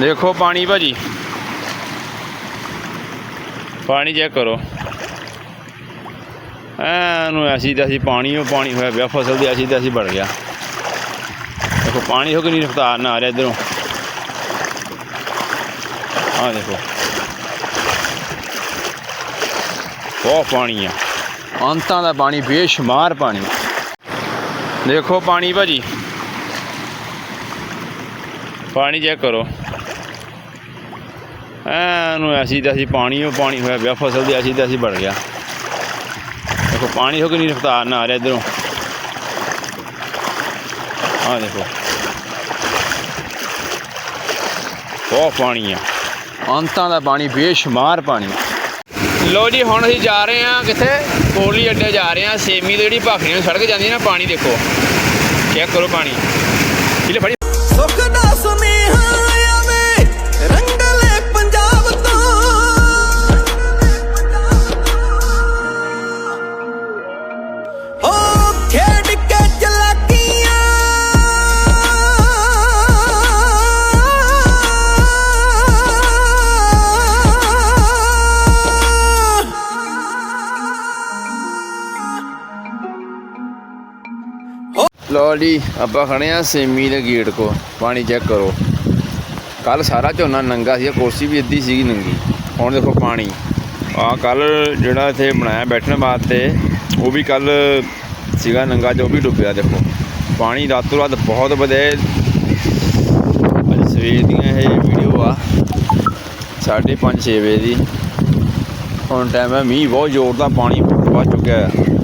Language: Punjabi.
ਦੇਖੋ ਪਾਣੀ ਭਾਜੀ। ਪਾਣੀ ਚੈੱਕ ਕਰੋ। ਐਨੂੰ ਐਸੀ ਤੇ ਅਸੀਂ ਪਾਣੀ ਉਹ ਪਾਣੀ ਹੋਇਆ ਪਿਆ, ਫਸਲ ਦੀ ਐਸੀ ਤੇ ਅਸੀਂ ਵੜ ਗਿਆ। ਦੇਖੋ ਪਾਣੀ ਹੋ ਕਿੰਨੀ ਰਫਤਾਰ ਨਾ ਆ ਰਿਹਾ ਇਧਰੋਂ। ਆ ਦੇਖੋ। ਬਹੁਤ ਪਾਣੀ ਆ। ਅੰਤਾਂ ਦਾ ਪਾਣੀ, ਬੇਸ਼ੁਮਾਰ ਪਾਣੀ। ਦੇਖੋ ਪਾਣੀ ਭਾਜੀ। ਪਾਣੀ ਚੈੱਕ ਕਰੋ। ਐਨੂੰ ਐਸੀ ਤੇ ਅਸੀਂ ਪਾਣੀ ਉਹ ਪਾਣੀ ਹੋਇਆ ਪਿਆ, ਫਸਲ ਦੀ ਐਸੀ ਤੇ ਅਸੀਂ ਵੜ ਗਿਆ। ਦੇਖੋ, ਪਾਣੀ ਹੋ ਕਿੰਨੀ ਰਫਤਾਰ ਨਾਲ ਆ ਰਿਹਾ ਇਧਰੋਂ। ਆਹ ਦੇਖੋ। ਬਹੁਤ ਪਾਣੀ ਆ। ਅੰਤਾਂ ਦਾ ਪਾਣੀ, ਬੇਸ਼ੁਮਾਰ ਪਾਣੀ। ਲੋ ਜੀ, ਹੁਣ ਅਸੀਂ ਜਾ ਰਹੇ ਹਾਂ ਕਿੱਥੇ? ਕੋਲੀ ਅੱਡੇ ਜਾ ਰਹੇ ਹਾਂ। ਸੇਮੀ ਦੀ ਜਿਹੜੀ ਭਾਖੜੀ ਨੂੰ ਸੜਕ ਜਾਂਦੀ ਨਾ, ਪਾਣੀ ਦੇਖੋ। ਚੈੱਕ ਕਰੋ ਪਾਣੀ। ਇਹਲੇ ਫੜੀ ਲੋ ਜੀ, ਆਪਾਂ ਖੜੇ ਆ ਸੇਮੀ ਦੇ ਗੇਟ ਕੋ ਪਾਣੀ ਚੈੱਕ ਕਰੋ। ਕੱਲ ਸਾਰਾ ਝੋਨਾ ਨੰਗਾ ਸੀ, ਕੁਰਸੀ ਵੀ ਅੱਧੀ ਸੀਗੀ ਨੰਗੀ। ਹੁਣ ਦੇਖੋ ਪਾਣੀ। ਆ ਕੱਲ ਜਿਹੜਾ ਇੱਥੇ ਬਣਾਇਆ ਬੈਠਣ ਵਾਸਤੇ, ਉਹ ਵੀ ਕੱਲ ਸੀਗਾ ਨੰਗਾ, ਜੋ ਵੀ ਡੁੱਬਿਆ, ਦੇਖੋ। ਪਾਣੀ ਰਾਤੋਂ ਰਾਤ ਬਹੁਤ ਵਧਿਆ ਅੱਜ ਸਵੇਰ ਦੀਆਂ ਇਹ ਵੀਡੀਓ ਆ। 5:30 6 ਵਜੇ ਦੀ। ਹੁਣ ਟਾਈਮ ਹੈ, ਮੀਂਹ ਬਹੁਤ ਜ਼ੋਰ ਦਾ, ਪਾਣੀ ਵੱਧ ਚੁੱਕਿਆ ਹੈ